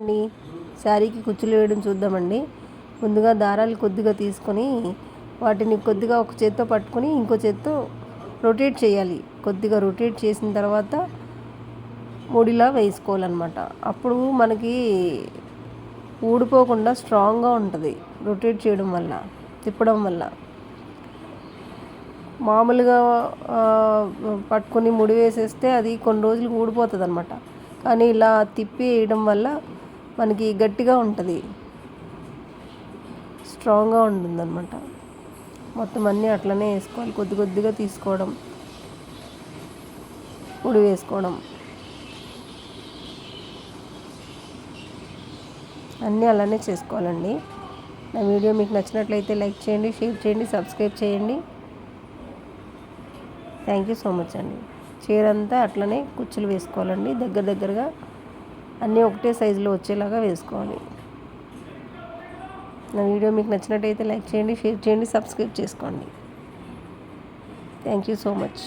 అండి. శారీకి కుచ్చులు వేయడం చూద్దామండి. ముందుగా దారాలు కొద్దిగా తీసుకొని వాటిని కొద్దిగా ఒక చేత్తో పట్టుకొని ఇంకో చేత్తో రొటేట్ చేయాలి. కొద్దిగా రొటేట్ చేసిన తర్వాత ముడిలా వేసుకోవాలన్నమాట. అప్పుడు మనకి ఊడిపోకుండా స్ట్రాంగ్గా ఉంటుంది రొటేట్ చేయడం వల్ల తిప్పడం వల్ల. మామూలుగా పట్టుకొని ముడి వేసేస్తే అది కొన్ని రోజులు ఊడిపోతుంది అనమాట కానీ ఇలా తిప్పి వేయడం వల్ల మనకి గట్టిగా ఉంటుంది. స్ట్రాంగ్గా ఉంటుంది అనమాట మొత్తం అన్నీ అట్లనే వేసుకోవాలి. కొద్ది కొద్దిగా తీసుకోవడం పొడి వేసుకోవడం. అన్నీ అలానే చేసుకోవాలండి. నా వీడియో మీకు నచ్చినట్లయితే లైక్ చేయండి షేర్ చేయండి సబ్స్క్రైబ్ చేయండి. థ్యాంక్ యూ సో మచ్ అండి. చీర అంతా అట్లనే కుచ్చులు వేసుకోవాలండి. దగ్గర దగ్గరగా అన్నీ ఒకటే సైజులో వచ్చేలాగా వేసుకోవాలి. నా వీడియో మీకు నచ్చినట్టయితే లైక్ చేయండి షేర్ చేయండి సబ్స్క్రైబ్ చేసుకోండి. Thank you so much